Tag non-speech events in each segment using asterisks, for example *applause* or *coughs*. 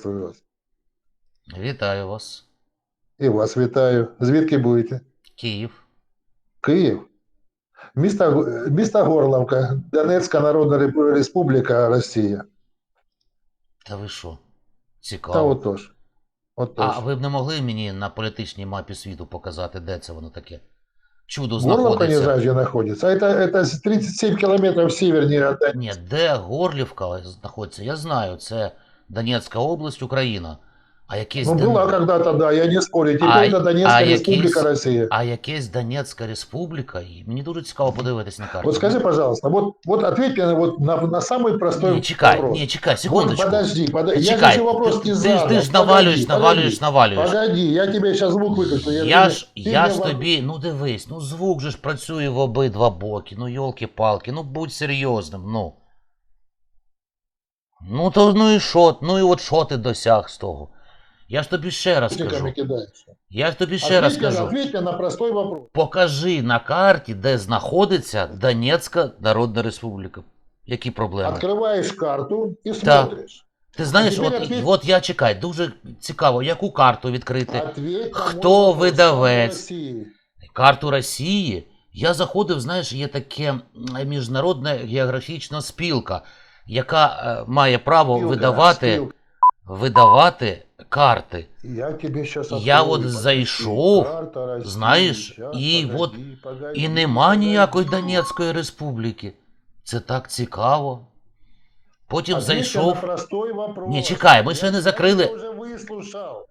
Приветствую вас. Вітаю вас. І вас вітаю. Звідки будете? Київ. Київ. Місто, місто Горловка, Донецька Народна Республіка, Росія. Та ви що? Та Цікаво. отож. Отож. А ви б не могли мені на політичній мапі світу показати, де це воно таке? Чудо Горловка не знаходиться. знаю, где находится. А это, это 37 километров севернее. Ні, де Горлівка знаходиться, я знаю, це Донецька область, Україна. А якесь, Ну, Дон- была когда-то, да, я не спорю. Теперь А- это Донецкая а Республика якийсь- Россия. а якесь Донецька республіка, і мені дуже цікаво подивитись на карту. Вот скажи, пожалуйста, вот, вот ответь мне вот на, на самый простой Ні, чекай, вопрос. ні, чекай, Вот секундочку. подожди, подожди. Я Чекай, же еще вопрос ти, не ти, задал. ти ж Погоди, навалюєш, погоди. навалюєш, навалюєш. Погоди, я тебе сейчас звук выключу. Я, Я тебе- ж, ты я мне ж во- тобі, ну дивись, ну звук же ж працює в обидва боки, ну йолки-палки, ну будь серйозним, ну. Ну то ну і що? Ну і от що ти досяг з того? Я ж тобі ще раз кидаешься. Я ж тобі ще раз мне на простой вопрос. Покажи на карті, де знаходиться Донецька Народна Республіка. Які проблеми? Открываешь карту и Так. смотришь. Ти знаєш, от, ответь- от я чекай, дуже цікаво, яку карту відкрити? Ответь Хто видавець? Карту Росії. Я заходив, знаєш, є таке міжнародна географічна спілка, яка е, має право Спилка, видавати, спилка. видавати карти. Я сейчас Я от зайшов, знаєш, і от- І нема ніякої Донецької республіки. Це так цікаво. Потім зайшов. простой вопрос. Ні, чекай, ми ще не закрили.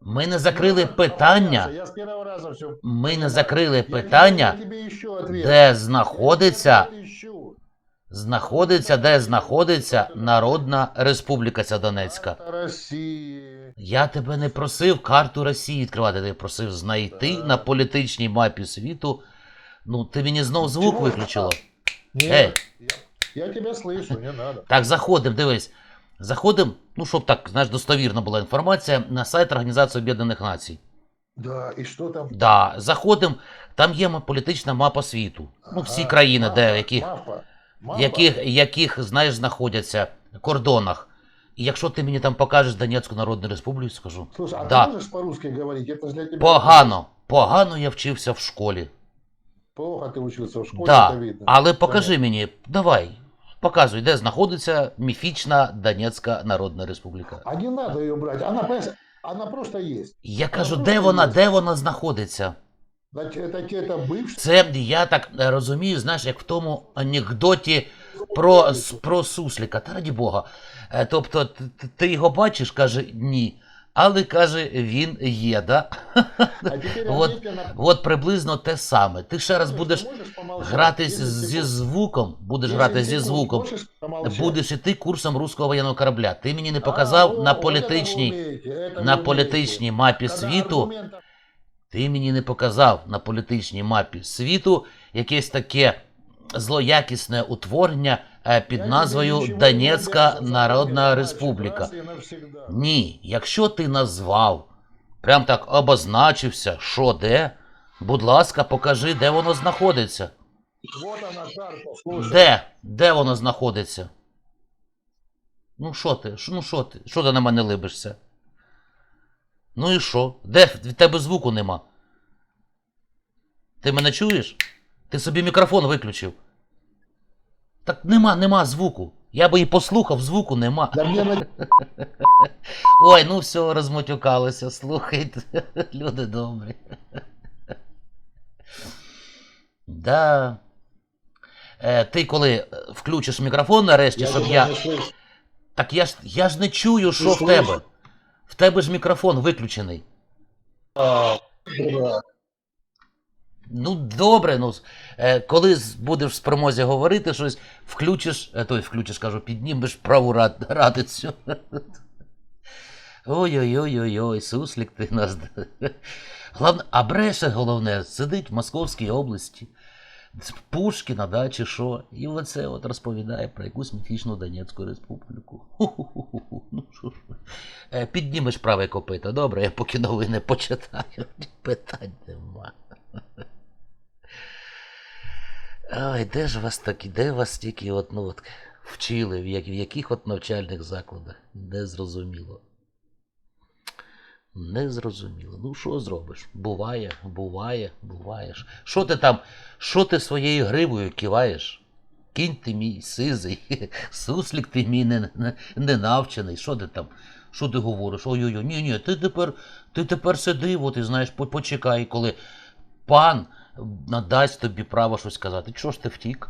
Ми не закрили питання. Я все Ми не закрили питання, де знаходиться знаходиться, де знаходиться Народна Республіка ця Донецька. Я тебе не просив карту Росії відкривати, я тебе просив знайти на політичній мапі світу. Ну, ти мені знов звук виключила. Ні, Ей. я, тебе слышу, не надо. Так, заходимо, дивись. Заходимо, ну, щоб так, знаєш, достовірна була інформація, на сайт Організації Об'єднаних Націй. Да, і що там? Да, заходимо, там є політична мапа світу. Ну, всі країни, де, мапа, мапа яких, яких, знаєш, знаходяться кордонах. І якщо ти мені там покажеш Донецьку Народну Республіку, скажу. Слушай, а Да. ты можешь по-русски говорить? Это же для тебя... Погано, погано я вчився в школі. Плохо ты учился в школе, Да, это видно. Але покажи мені, давай, показуй, де знаходиться міфічна Донецька Народна Республіка. А не надо ее брать, она, понимаешь, она просто есть. Я кажу, просто де вона, є. де вона знаходиться? Значит, Это, это бывший... Це я так е, розумію, знаєш, як в тому анекдоті про, с- про сусліка. Та раді Бога. Е, Тобто, т- т- ти його бачиш, каже ні. Але каже, він є, да? А *laughs* теперь Вот, ответьте на- от приблизно те саме. Ти ще раз Слушай, будеш ты можешь помолчать? гратись 10 зі секунд. звуком, будеш 10 грати зі секунд. звуком, Можешь помолчать? будеш іти курсом руського воєнного корабля. Ти мені не А, показав о, на вот это політичній, вы умеете, это на вы політичній умеете. мапі Когда світу. Ти мені не показав на політичній мапі світу якесь таке злоякісне утворення е, під назвою Донецька Народна Республіка. Ні, якщо ти назвав, прям так обозначився, що де, будь ласка, покажи, де воно знаходиться. Де? Де воно знаходиться? Ну що ти? Ну що ти? Що ти на мене либишся? Ну і що? Де від тебе звуку нема? Ти мене чуєш? Ти собі мікрофон виключив. Так нема, нема звуку. Я би і послухав, звуку нема. На- *laughs* Ой, ну все, розмотюкалося, слухайте, *laughs* люди добрі. *laughs* Да. Е, ти коли е, включиш мікрофон нарешті, щоб я. Так я ж я ж не чую, що в тебе. В тебе ж мікрофон виключений. Ну, добре, ну е, коли будеш в спромозі говорити щось, включиш, е, той включиш, кажу, піднімеш праву рад, радицю. Ой-ой-ой-ой-ой, суслік ти нас. *laughs* Главне, а бреше головне, сидить в Московській області, Пушкіна, да, чи що, і оце от розповідає про якусь міфічну Донецьку республіку. Ну, що ж. Е, Піднімеш праве копито, добре, я поки новини почитаю. Питань нема. Ой, де ж вас такі, де вас тільки от, ну, от, вчили, в яких от навчальних закладах? Не зрозуміло. Не зрозуміло. Ну що зробиш? Буває, буває, буваєш. Що ти там, що ти своєю гривою киваєш? Кінь ти мій сизий, *laughs* суслік ти мій не, не, не. Що ти там? Що ти говориш? Ой-ой-ой, ні, ні, ти тепер, ти тепер сиди, от, і знаєш, по- почекай, коли пан надасть тобі право щось сказати. Чого ж ти втік?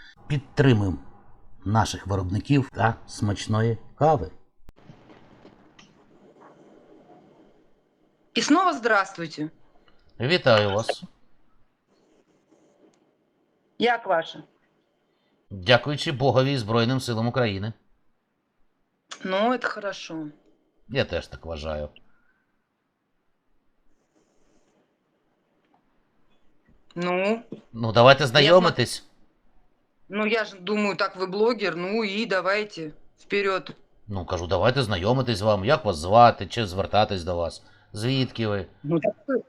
Підтримуємо наших виробників та смачної кави. И снова здравствуйте. Вітаю вас! Як ваша? Дякуючи Богові і Збройним силам України. Ну, это хорошо. Я теж так вважаю. Ну, Ну, давайте знайомитись. ну я же думаю, так вы блогер, ну и давайте вперед. Ну, кажу, давайте знайомитись з вами. Як вас звати, чи звертатись до вас? Звідки ви? Ну так вы,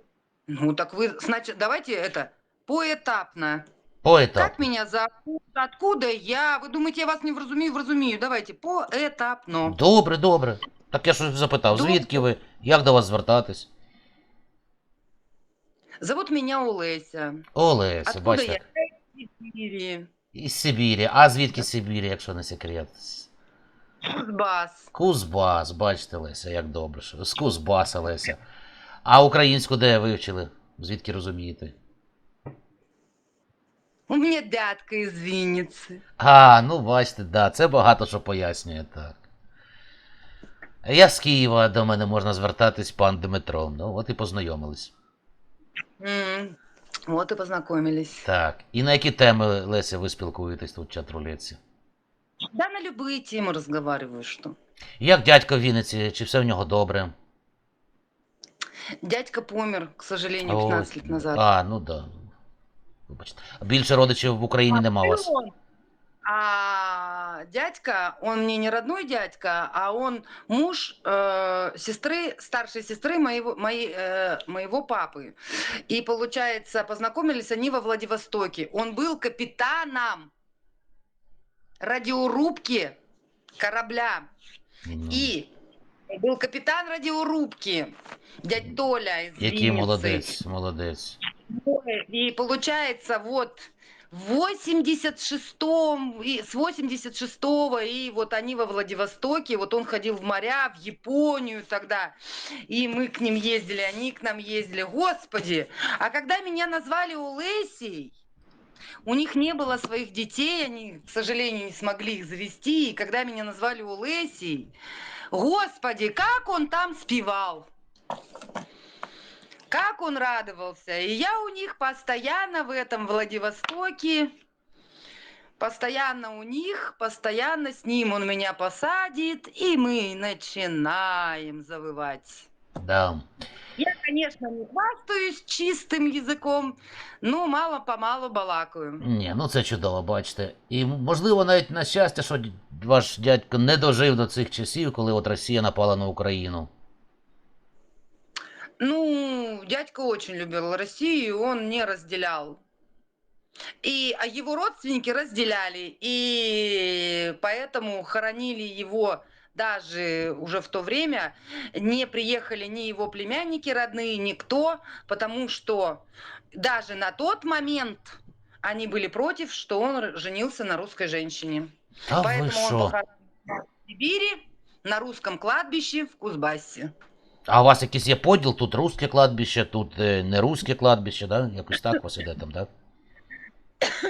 ну, так вы значит, давайте это поэтапно. Поетап. Как меня зовут, откуда я? Вы думаете, я вас не вразумею, вразумею. Давайте поэтапно. Добре, добре. Так я ж запитав, Добре. звідки ви? Як до вас звертатись? Зовут меня Олеся. Олеся, Откуда бачите. я? Из Сибири. Із Сибірі. А звідки Сибірі, якщо не секрет? Кузбасс. Кузбас, бачите, Леся, як добре. З Кузбаса, Леся. А українську де вивчили? Звідки розумієте? У меня дядка из Винницы. А, ну бачите, да, це багато що пояснює, так. Я з Києва, до мене можна звертатись пан Дмитро. Ну, от і познайомились. М, Вот і познайомились. Так. І на які теми, Леся, ви спілкуєтесь тут в чат-рулетці? Да, на любые темы разговариваю, что. Як дядько в Вінниці, чи все в нього добре? Дядька помер, к сожалению, Ой, 15 лет назад. А, ну да. Вибачте. Більше родичів в Україні нема у вас. он. А дядька, он мне не родной дядька, а он муж э, сестры, старшей сестры моего, моей, э, моего папы. И получается, познакомились они во Владивостоке. Он был капитаном радиорубки корабля. Ну, И был капитан радиорубки, дядь Толя из Який Винницы. молодець, молодець. И получается, вот в 86-м, и с 86-го, и вот они во Владивостоке, вот он ходил в моря, в Японию тогда, и мы к ним ездили, они к нам ездили. Господи, а когда меня назвали Улесей, у них не было своих детей, они, к сожалению, не смогли их завести, и когда меня назвали Улесей, Господи, как он там спевал! Как он радовался. И я у них постоянно в этом Владивостоке, постоянно у них, постоянно с ним он меня посадит, и мы начинаем завывать. Да. Я, конечно, не хвастаюсь чистым языком, но мало-помалу балакаю. Ні, ну це чудово, бачите. І можливо навіть на щастя, що д- ваш дядько не дожив до цих часів, коли от Росія напала на Україну. Ну, дядька очень любил Россию, он не разделял. И а его родственники разделяли, и поэтому хоронили его даже уже в то время. Не приехали ни его племянники родные, никто, потому что даже на тот момент они были против, что он женился на русской женщине. Ви Поэтому он похоронен в Сибири, на русском кладбище в Кузбассе. А у вас якийсь є поділ, тут русське кладбище, тут е, не русське кладбище, да? Якось так у вас іде там, да?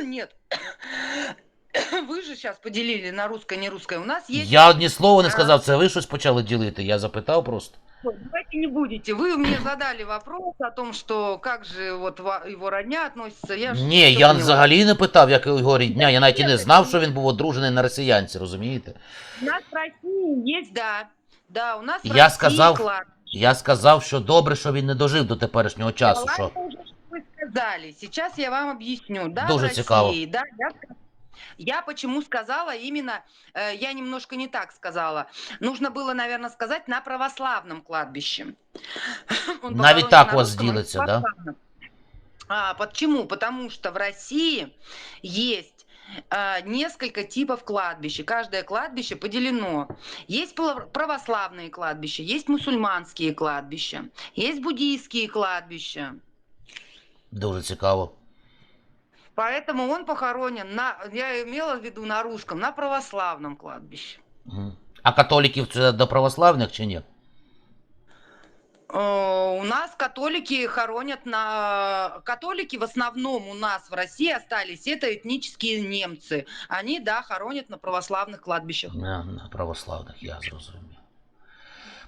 Нет. *coughs* Вы же сейчас поделили на русское, не русское. У нас есть... Я одні слова не А. сказав, це ви щось почали ділити. Я запитав просто. Ой, Давайте не будете. Вы мне задали вопрос о том, что как же вот ва- его родня относится. Я ж Ні, всё я поняла. взагалі не питав, як його рідня. Я навіть і не знав, що він був одружений на росіянці, розумієте? У нас в России есть, да. Да, у нас в Я России сказав- кладбище. Я сказав, що добре, що він не дожив до теперішнього часу. Що... Ладно уже, что вы сказали. Сейчас я вам объясню. Да, Дуже в цікаво. России, да, я, я почему сказала именно, э, я немножко не так сказала. Нужно было, наверное, сказать на православном кладбище. *laughs* Он Навіть похоронен так на у вас русском, а делается, да? православном. А, почему? Потому что в России есть а, несколько типов кладбищ. и Каждое кладбище поделено. Есть пла- православные кладбища, есть мусульманские кладбища, есть буддийские кладбища. Дуже цікаво. Поэтому он похоронен на, я имела в виду на русском, на православном кладбище. Мгм. А католиків це до православних чи ні? Э, У нас католики хоронят на... Католики в основном у нас в России остались, это этнические немцы. Они, да, хоронят на православных кладбищах. На, на православних, я зрозумів.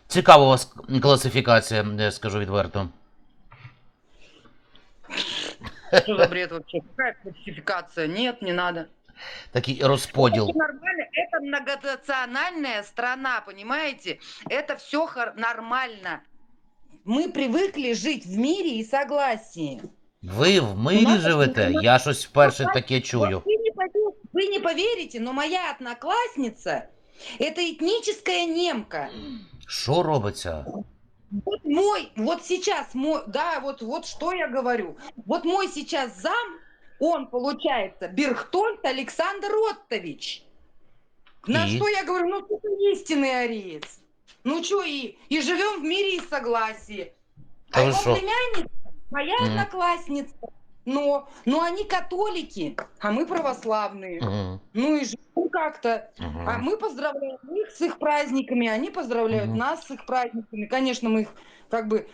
Цікава у вас класифікація, я скажу відверто. Что за бред вообще? Какая классификация? Нет, не надо. Такий розподіл. Это нормально, это многонациональная страна, понимаете? Это все нормально. Мы привыкли жить в мире и согласии. Ви в У мирі нас живете? тут- Я щось вперше таке чую. Вот Вы не, пове- вы не поверите, но моя одноклассница это этническая немка. Що робиться? Вот мой, вот сейчас мой, да, вот, вот что я говорю. Вот мой сейчас зам, он получается Берхтольд Александр Оттович. На И? что я говорю, ну ты истинный ариец. Ну что, и, и живем в мире и согласии. А вы его племянница, моя Мгм. одноклассница. Но, но они католики, а мы православные. Мгм, Ну и живем как-то. мгм. А мы поздравляем их с их праздниками, они поздравляют Мгм. нас с их праздниками. Конечно, мы их как бы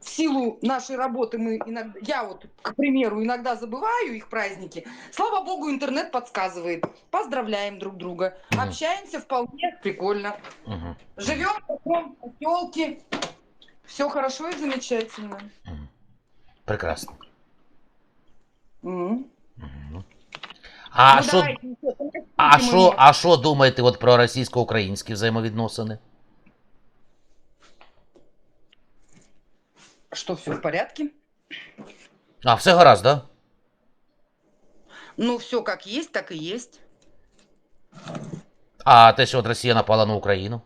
в силу нашей работы мы иногда, я вот, к примеру, иногда забываю их праздники. Слава богу, интернет подсказывает. Поздравляем друг друга, Мгм. общаемся вполне прикольно. Мгм, Живем в таком поселке. Все хорошо и замечательно. мгм. Прекрасно. Мгм. Мгм. А Ну, що давайте, ещё, помогите а мне. що, а що думаєте от про російсько-українські взаємовідносини? Что, все в порядке? А, все гаразд, да? Ну, все как есть, так и есть. А те, що от Росія напала на Україну?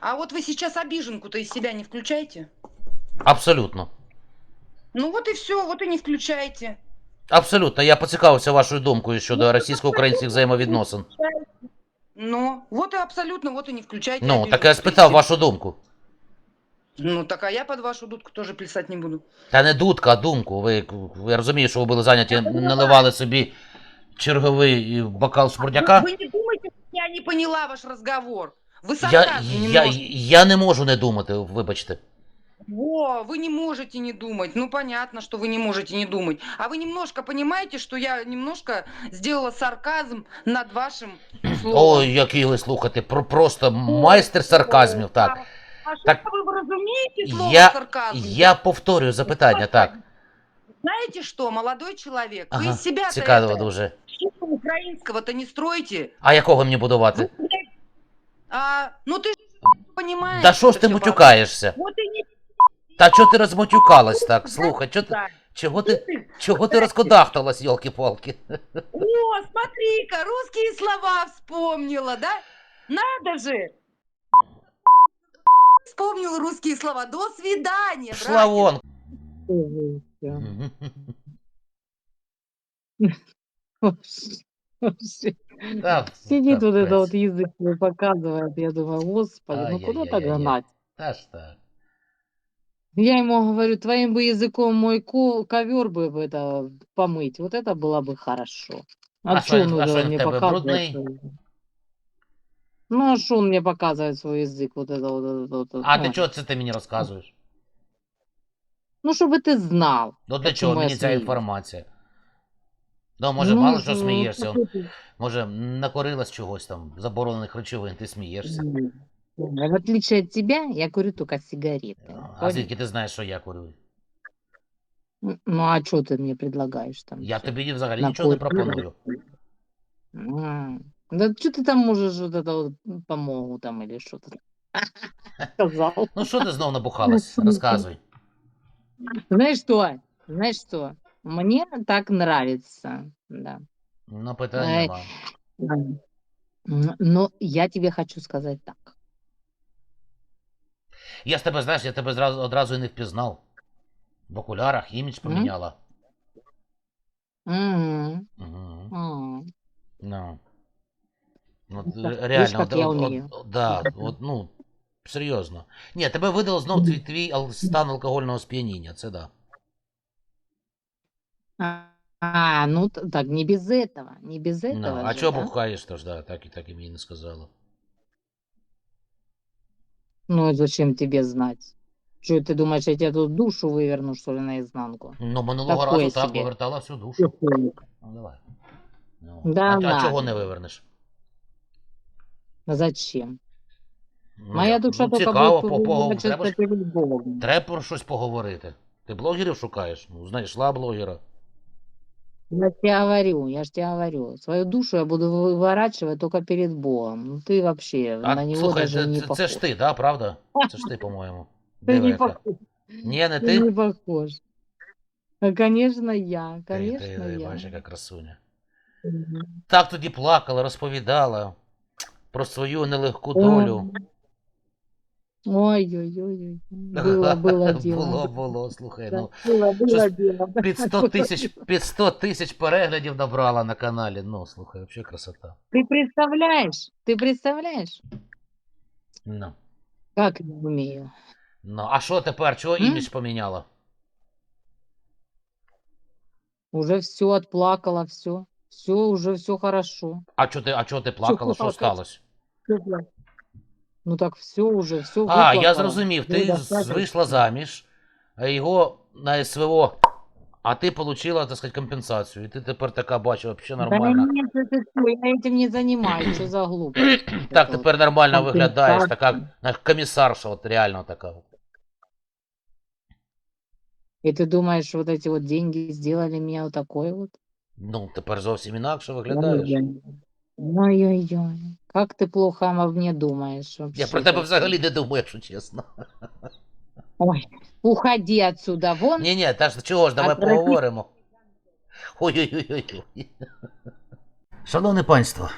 А вот вы сейчас обиженку-то из себя не включайте. Абсолютно. Ну вот и все, вот и не включайте. Абсолютно. Я поцікавився вашою думкою щодо російсько-українських взаємовідносин. Ну, вот и абсолютно, вот и не включайте. Ну, так я спитав вашу думку. Ну, так а я под вашу дудку тоже плясать не буду. Та не дудка, а думку. Ви, я розумію, що ви були зайняті, наливали собі черговий бокал шмурдяка. Вы не думайте, что я не поняла ваш разговор. Вы Я, сарказм я, немножко. я не можу не думати, вибачте. Во, вы не можете не думать. Ну, понятно, что вы не можете не думать. А вы немножко понимаете, что я немножко сделала сарказм над вашим словом? Ой, який ви слухайте, про, просто майстер сарказмів, так. А, а что Так, вы разумеете слово Я, сарказм? я повторюю запитання, так. Знаете что, молодой человек, вы Ага, из себя цікаво дуже. украинского-то не стройте. А якого мені будувати? Вы, блядь, а, ну ты ж понимаешь. Та що ж ти всё мутюкаєшся? по- Вот и не Та чого ти розмотюкалась так? Слухай, чого ти, так. чого ти, Ты- чого ти розкодахталась, йолки-палки? О, смотри-ка, русские слова вспомнила, да? Надо же! Вспомнил русские слова. До свидания, вон. Ой, Вообще. Та, Сидит вот это вот язык свой показывает. Я думаю, господи, ну куда так гнать? Ж так. Я ему говорю, твоим бы языком мой ковер бы это помыть. Вот это было бы хорошо. А А, что он- а мне показывает? брудный? свой язык? Ну, а что он мне показывает свой язык? Вот это вот. это вот, А ну, ти чого це ти мені розказуєш? Ну, чтобы ты знал. Ну для Чому чого я мені ця сміюсь? інформація? Ну, може, Ну, мало що ну, смієшся. какой ты- Може, накорилась чогось там, заборонених речовин, ти смієшся. М, В отличие от тебя, я курю только сигареты. А Понял? звідки ти знаєш, що я курю? М, Ну, а что ты мне предлагаешь там? Я всё? тобі взагалі На нічого не курс. пропоную. М, Да что ты там можешь вот это вот помогу там или что-то? сказал. Ну що ти знов набухалась? Розказуй. Знаешь что? Знаешь что? Мне так нравится. Да. Ну, питань Ай. нема. М, Но я тебе хочу сказать так. Я з тебе, знаєш, я тебе зразу, одразу і не впізнав. В окулярах імідж поміняла. Мгм. Угу. М. Ну. Ну, Ну, ре- так, реально, видишь, как от, я от, умею. от, да, от, ну, серйозно. Ні, тебе видало знов твій, твій ал- стан алкогольного сп'яніння, це да. А, А, ну т- так, не без этого, не без Ну, этого а же, чого да? бухаєш то ж, да, так і так і мені не сказала. Ну и зачем тебе знать? Что ты думаешь, я тебе тут душу выверну, что ли, наизнанку? Ну, минулого Такое разу так собі. повертала всю душу. Какой? Ну, давай. Ну, Да а, а ладно. чого не вивернеш? А Зачем? Ну, Моя як? душа ну, только цікаво, будет по, по, выворачиваться треба, ж- перед Богом. треба про щось поговорити. Ти блогерів шукаєш? Ну, знайшла блогера. Я ж тебе говорю, я ж тебе говорю. Свою душу я буду выворачивать только перед Богом. Ну ты вообще А, на него слухай, даже це, не це, похож. це ж ти, да, правда? Це ж ти, по-моєму. *laughs* Ты Диви, не яка. похож. Ні, не Ты ти? не похож. А, Конечно, я. Ти, Конечно, ти, ти, я. бачиш, яка красуня. Мгм. Так тоді плакала, розповідала про свою нелегку долю. Ой-ой-ой. *laughs* Было, было дело. Було, було, слухай, Да, ну. *laughs* было, было щось дело. Під 100 тисяч, під 100 тисяч переглядів набрала на каналі. Ну, слухай, взагалі красота. Ты представляешь? Ты представляешь, Ну. как я умею? Ну, а що тепер? Чого М? імідж поміняла? Уже все отплакала, все. Все, уже все хорошо. А чого ти, а чого ти плакала? Що плакать? сталося? Ну так все уже, все А, я зрозумів, ти з- вийшла заміж, а його на СВО, а ти отримала, так сказати, компенсацію. І ти тепер така бачу, взагалі нормально. Да нет, это всё, я этим не занимаюсь, что за глупость. Так, *clears throat* Это вот. тепер нормально виглядаєш, така компенсація. знаєш, комісарша, от реально така. И ты думаешь, вот эти вот деньги сделали меня вот такой вот? Ну, тепер зовсім інакше виглядаєш. Ой-ой-ой. Как ты плохо обо мне думаешь вообще. Я про тебе взагалі не думаю, якщо чесно. Ой, уходи отсюда, вон. Ні, ні, та ж чого ж, давай Отвратительно. поговоримо. Ой-ой-ой. Шановне панство,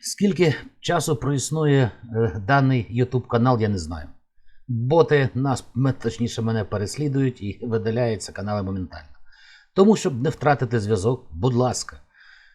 скільки часу проіснує е, даний YouTube канал, я не знаю. Боти нас, м- точніше, мене переслідують і видаляються канали моментально. Тому, щоб не втратити зв'язок, будь ласка,